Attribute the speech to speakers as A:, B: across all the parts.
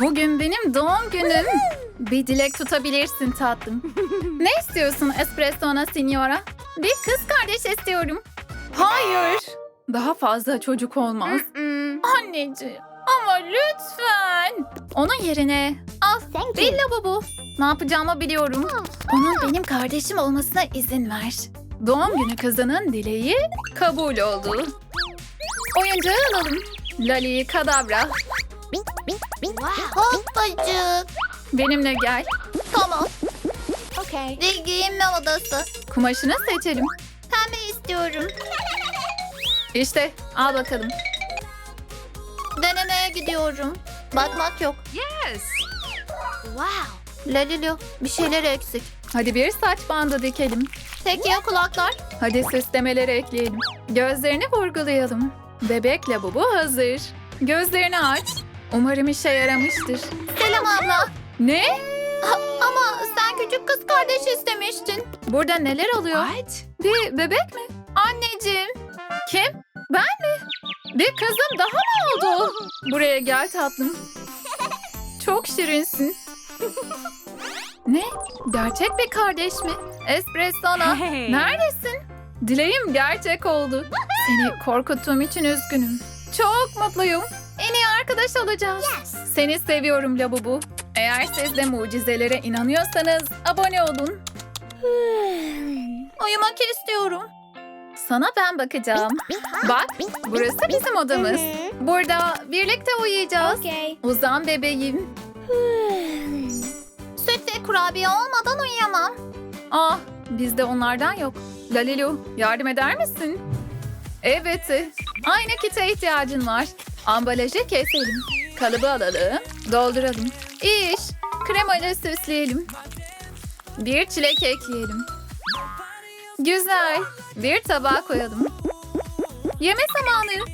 A: Bugün benim doğum günüm. Bir dilek tutabilirsin tatlım. ne istiyorsun espressona signora? Bir kız kardeş istiyorum. Hayır. Daha fazla çocuk olmaz. Anneciğim ama lütfen. Onun yerine al
B: Thank
A: bir lavabo. Ne yapacağımı biliyorum. Onun benim kardeşim olmasına izin ver. Doğum günü kızının dileği kabul oldu. Oyuncağı alalım. Lali kadabra.
B: Hoppacık.
A: Benimle gel.
B: Tamam.
C: Okay.
B: Dil giyinme odası.
A: Kumaşını seçelim.
B: Pembe istiyorum.
A: İşte al bakalım.
B: Denemeye gidiyorum. Bakmak yok.
C: Yes. Wow.
B: Lalilo bir şeyler eksik.
A: Hadi bir saç bandı dikelim.
B: Tek ya kulaklar.
A: Hadi süslemeleri ekleyelim. Gözlerini vurgulayalım. Bebek lavabo hazır. Gözlerini aç. Umarım işe yaramıştır.
B: Selam abla.
A: Ne?
B: Ha, ama sen küçük kız kardeş istemiştin.
A: Burada neler oluyor?
C: What?
A: Bir bebek mi? Anneciğim. Kim? Ben mi? Bir kızım daha mı oldu? Buraya gel tatlım. Çok şirinsin. ne? Gerçek bir kardeş mi? Espressona.
C: Hey.
A: Neredesin? Dileğim gerçek oldu. Seni korkuttuğum için üzgünüm. Çok mutluyum. Arkadaş olacağız. Seni seviyorum Labubu. Eğer siz de mucizelere inanıyorsanız abone olun.
B: Uyumak istiyorum.
A: Sana ben bakacağım. Bak, burası bizim odamız. Burada birlikte uyuyacağız.
C: Okay.
A: Uzan bebeğim.
B: Süt ve kurabiye olmadan uyuyamam.
A: Ah, bizde onlardan yok. Lalilu, yardım eder misin? Evet, aynı kite ihtiyacın var. Ambalajı keselim. Kalıbı alalım, dolduralım. İş, kremayla süsleyelim. Bir çilek ekleyelim. Güzel, bir tabağa koyalım. Yeme zamanı.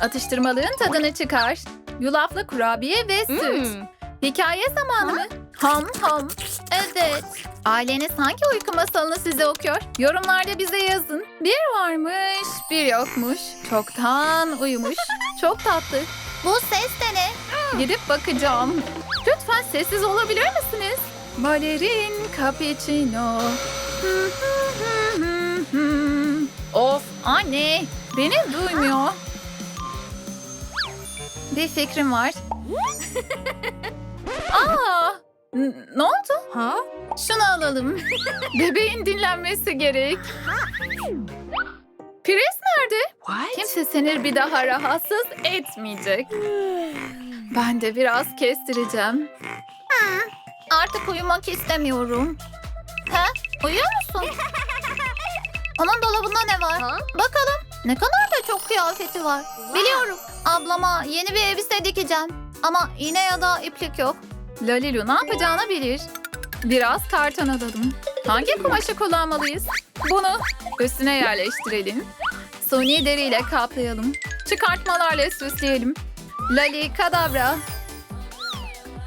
A: Atıştırmalığın tadını çıkar. Yulaflı kurabiye ve süt.
C: Hmm.
A: Hikaye zamanı mı? Ham ham.
B: Evet.
A: Aileniz hangi uyku masalını size okuyor? Yorumlarda bize yazın. Bir varmış, bir yokmuş. Çoktan uyumuş. Çok tatlı.
B: Bu ses de ne?
A: Gidip bakacağım. Lütfen sessiz olabilir misiniz? Balerin cappuccino. of anne, beni duymuyor. Bir fikrim var. Aa, n- ne oldu?
C: Huh?
A: Şunu alalım. Bebeğin dinlenmesi gerek. Priz nerede?
C: What?
A: Kimse seni bir daha rahatsız etmeyecek. Ben de biraz kestireceğim.
B: Artık uyumak istemiyorum. Ha? Uyuyor musun? Onun dolabında ne var? Bakalım. Ne kadar da çok kıyafeti var. Biliyorum. Ablama yeni bir elbise dikeceğim. Ama iğne ya da iplik yok.
A: Lalilu ne yapacağını bilir. Biraz karton alalım. Hangi kumaşı kullanmalıyız? Bunu üstüne yerleştirelim. Suni deriyle kaplayalım. Çıkartmalarla süsleyelim. Lali kadabra.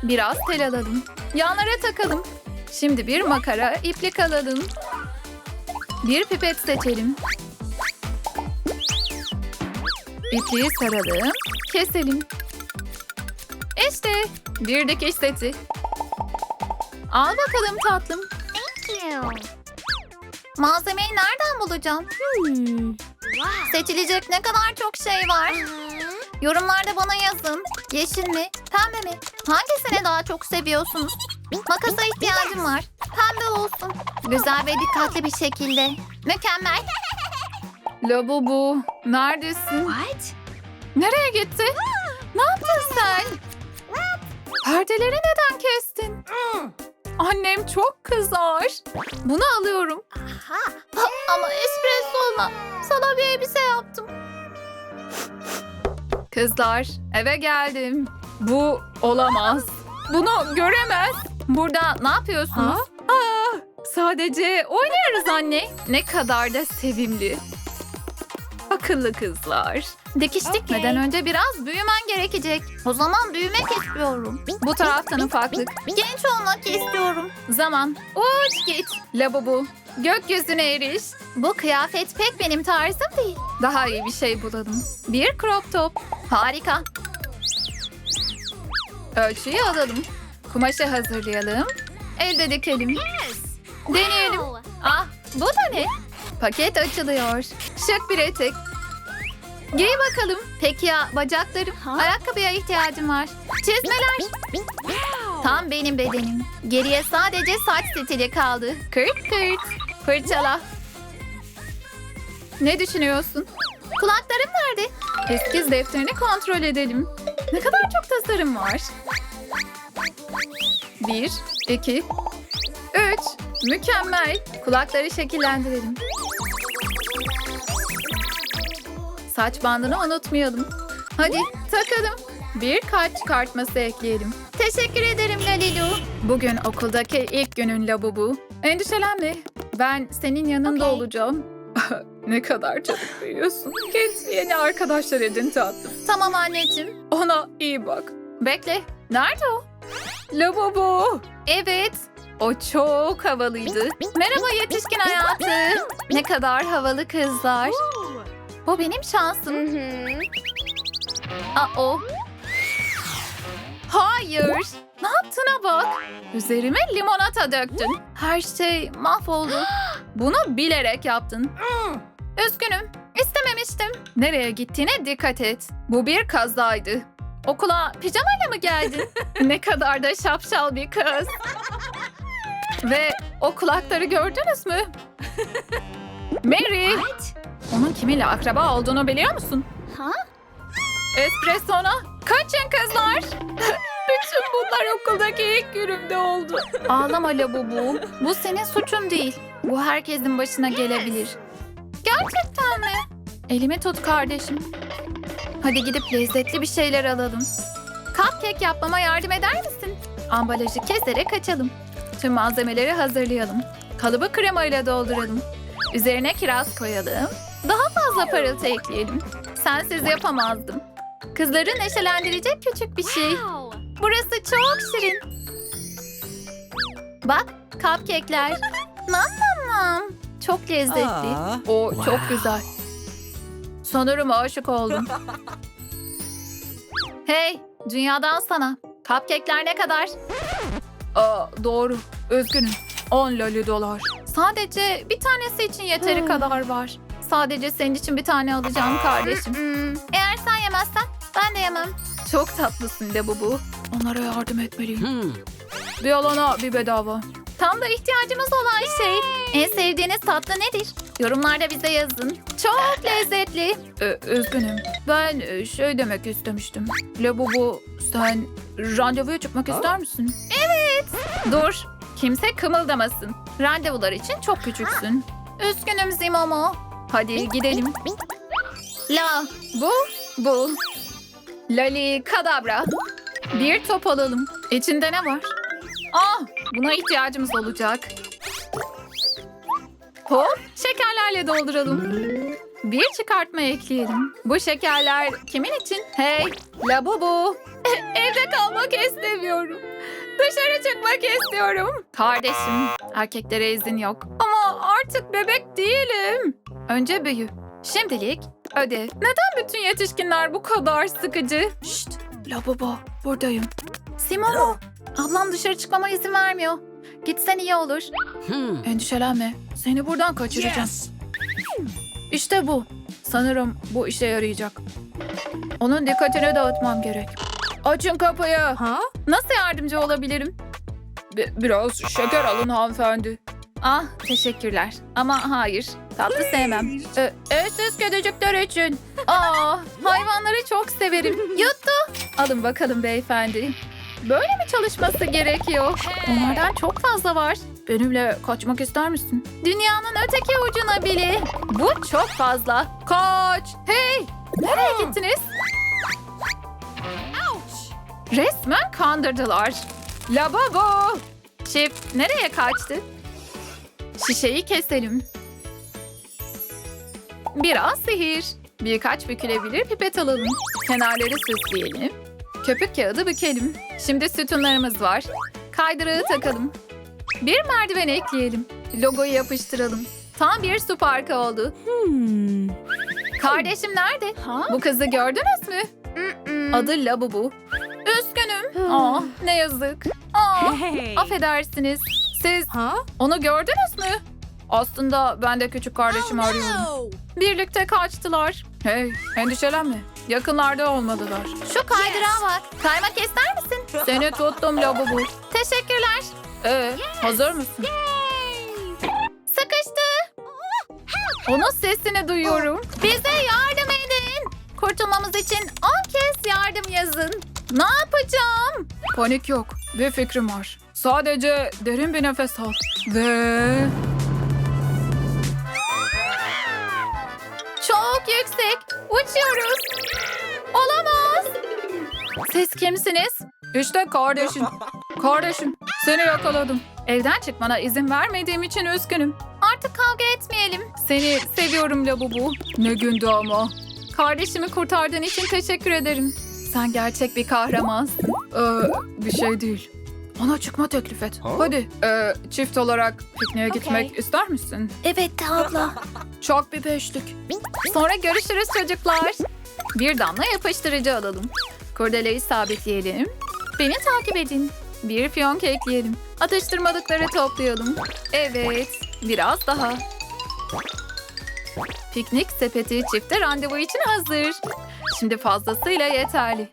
A: Biraz tel alalım. Yanlara takalım. Şimdi bir makara, iplik alalım. Bir pipet seçelim. İpliği saralım. Keselim. İşte bir dikiş seti. Al bakalım tatlım.
B: Malzemeyi nereden bulacağım?
C: Hmm.
B: Seçilecek ne kadar çok şey var. Yorumlarda bana yazın. Yeşil mi? Pembe mi? Hangisini daha çok seviyorsunuz? Makasa ihtiyacım var. Pembe olsun. Güzel ve dikkatli bir şekilde. Mükemmel.
A: Labubu, neredesin?
C: What?
A: Nereye gitti? Ne yaptın sen? Perdeleri neden kestin? Annem çok kızar. Bunu alıyorum.
B: Ha, ama espresso olma. Sana bir elbise yaptım.
A: Kızlar, eve geldim. Bu olamaz. Bunu göremez. Burada ne yapıyorsunuz? Aa, sadece oynuyoruz anne. Ne kadar da sevimli. Akıllı kızlar.
B: Dikiş dikmeden önce biraz büyümen gerekecek. O zaman büyümek istiyorum.
A: Bu taraftan ufaklık.
B: Genç olmak istiyorum.
A: Zaman. Uç git. Labubu. Gökyüzüne eriş.
B: Bu kıyafet pek benim tarzım değil.
A: Daha iyi bir şey bulalım. Bir crop top.
B: Harika.
A: Ölçüyü alalım. Kumaşı hazırlayalım. Elde dikelim. Deneyelim. Ah bu da ne? Paket açılıyor. Şık bir etek. Giy bakalım. Peki ya bacaklarım? Ayakkabıya ihtiyacım var. Çizmeler. Tam benim bedenim. Geriye sadece saç stili kaldı. Kırt kırt. Fırçala. Ne düşünüyorsun? Kulaklarım nerede? Eskiz defterini kontrol edelim. Ne kadar çok tasarım var. Bir, iki, üç. Mükemmel. Kulakları şekillendirelim. Saç bandını unutmayalım. Hadi takalım. Birkaç çıkartması ekleyelim. Teşekkür ederim Lalilu. Bugün okuldaki ilk günün labubu. Endişelenme. Ben senin yanında
C: Okey.
A: olacağım. ne kadar çabuk büyüyorsun. Git yeni arkadaşlar edin tatlım. Tamam anneciğim. Ona iyi bak. Bekle. Nerede o? Labubu. Evet. O çok havalıydı. Merhaba yetişkin hayatı. Ne kadar havalı kızlar. Bu benim şansım.
C: Mm-hmm.
A: Aa o. Hayır. Ne yaptığına bak. Üzerime limonata döktün. Her şey mahvoldu. Bunu bilerek yaptın. Üzgünüm. İstememiştim. Nereye gittiğine dikkat et. Bu bir kazaydı. Okula pijamayla mı geldin? ne kadar da şapşal bir kız. Ve o kulakları gördünüz mü? Mary. Onun kiminle akraba olduğunu biliyor musun?
C: Ha?
A: Espressona. Kaçın kızlar. Bütün bunlar okuldaki ilk günümde oldu. Ağlama Labubu. Bu senin suçun değil. Bu herkesin başına gelebilir. Gerçekten mi? Elimi tut kardeşim. Hadi gidip lezzetli bir şeyler alalım. Cupcake yapmama yardım eder misin? Ambalajı keserek açalım. Tüm malzemeleri hazırlayalım. Kalıbı kremayla dolduralım. Üzerine kiraz koyalım. Fazla parıltı ekleyelim. Sensiz yapamazdım. Kızları neşelendirecek küçük bir şey.
C: Wow.
A: Burası çok şirin. Bak, cupcake'ler. Nam nam nam. Çok lezzetli.
D: Aa.
A: O çok güzel. Sanırım aşık oldum. hey, dünyadan sana. Cupcake'ler ne kadar? Aa, doğru. Üzgünüm. 10 loli dolar. Sadece bir tanesi için yeteri kadar var. Sadece senin için bir tane alacağım kardeşim. Eğer sen yemezsen ben de yemem. Çok tatlısın de bu. Onlara yardım etmeliyim.
D: Hmm.
A: Bir alana bir bedava. Tam da ihtiyacımız olan şey. En sevdiğiniz tatlı nedir? Yorumlarda bize yazın. Çok lezzetli. Ee, üzgünüm. Ben e, şey demek istemiştim. Labubu sen randevuya çıkmak ister misin? Evet. Dur. Kimse kımıldamasın. Randevular için çok küçüksün. Üzgünüm Zimomo. Hadi gidelim. La, bu, bu. Lali, kadabra. Bir top alalım. İçinde ne var? Ah, buna ihtiyacımız olacak. Hop, şekerlerle dolduralım. Bir çıkartma ekleyelim. Bu şekerler kimin için? Hey, labubu. Evde kalmak istemiyorum. Dışarı çıkmak istiyorum. Kardeşim, erkeklere izin yok. Ama artık bebek değilim. Önce büyü. Şimdilik ödev. Neden bütün yetişkinler bu kadar sıkıcı? Şşt, labubu, buradayım. Simono, ablam dışarı çıkmama izin vermiyor. Gitsen iyi olur.
D: Hmm.
A: Endişelenme, seni buradan kaçıracağım.
D: Yes.
A: İşte bu. Sanırım bu işe yarayacak. Onun dikkatini dağıtmam gerek. Açın kapıyı.
D: Ha?
A: Nasıl yardımcı olabilirim? Bi- biraz şeker alın hanımefendi. Ah teşekkürler ama hayır tatlı sevmem. Ee, e, siz kedicikler için. Aa hayvanları çok severim. Yuttu. Alın bakalım beyefendi. Böyle mi çalışması gerekiyor? Onlardan çok fazla var. Benimle kaçmak ister misin? Dünyanın öteki ucuna bile. Bu çok fazla. Kaç. Hey nereye gittiniz? Resmen kandırdılar. Lavabo. Çift nereye kaçtı? Şişeyi keselim. Biraz sihir. Birkaç bükülebilir pipet alalım. Kenarları süsleyelim. Köpük kağıdı bükelim. Şimdi sütunlarımız var. Kaydırığı takalım. Bir merdiven ekleyelim. Logoyu yapıştıralım. Tam bir su parkı oldu.
D: Hmm.
A: Kardeşim nerede?
C: Ha?
A: Bu kızı gördünüz mü? Adı Labubu. Üzgünüm. Aa, ne yazık. Aa,
C: Hey.
A: affedersiniz. Siz
C: Huh?
A: onu gördünüz mü? Aslında ben de küçük kardeşimi arıyorum. Birlikte kaçtılar. Hey, endişelenme. Yakınlarda olmadılar.
B: Şu kaydırağa bak. Kaymak ister misin?
A: Seni tuttum labubu.
B: Teşekkürler.
A: Ee, hazır mısın?
B: Sıkıştı.
A: Onun sesini duyuyorum.
B: Bize yardım edin. Kurtulmamız için 10 kez yardım yazın.
A: Ne yapacağım? Panik yok. Bir fikrim var. Sadece derin bir nefes al. Ve...
B: Çok yüksek. Uçuyoruz. Olamaz.
A: Siz kimsiniz? İşte kardeşin. Kardeşim, seni yakaladım. Evden çıkmana izin vermediğim için üzgünüm.
B: Artık kavga etmeyelim.
A: Seni seviyorum Labubu. Ne gündü ama. Kardeşimi kurtardığın için teşekkür ederim. Sen gerçek bir kahramansın. Ee, bir şey değil. Ona çıkma teklif et. Hadi. Ee, çift olarak pikniğe gitmek ister misin?
B: Evet abla.
A: Çok bir beşlik. Sonra görüşürüz çocuklar. Bir damla yapıştırıcı alalım. Kurdeleyi sabitleyelim. Beni takip edin. Bir fiyonk ekleyelim. Atıştırmalıkları toplayalım. Evet, biraz daha. Piknik sepeti çifte randevu için hazır. Şimdi fazlasıyla yeterli.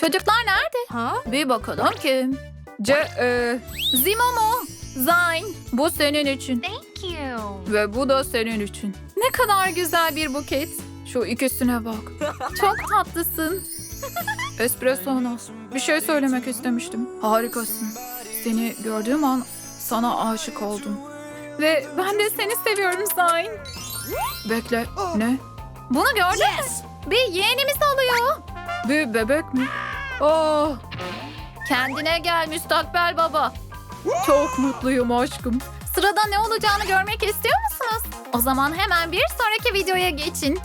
A: Çocuklar nerede?
C: Huh?
A: Bir bakalım kim? Ce, e, Zimomo, Zayn. Bu senin için.
C: Thank you.
A: Ve bu da senin için. Ne kadar güzel bir buket. Şu ikisine bak. Çok tatlısın. Espresso Bir şey söylemek istemiştim. Harikasın. Seni gördüğüm an sana aşık oldum. Ve ben de seni seviyorum Zayn. Bekle. Ne?
B: Bunu gördün mü? Bir yeğenimiz alıyor.
A: Bir bebek mi? Oh,
B: Kendine gel müstakbel baba.
A: çok mutluyum aşkım.
B: Sırada ne olacağını görmek istiyor musunuz? O zaman hemen bir sonraki videoya geçin.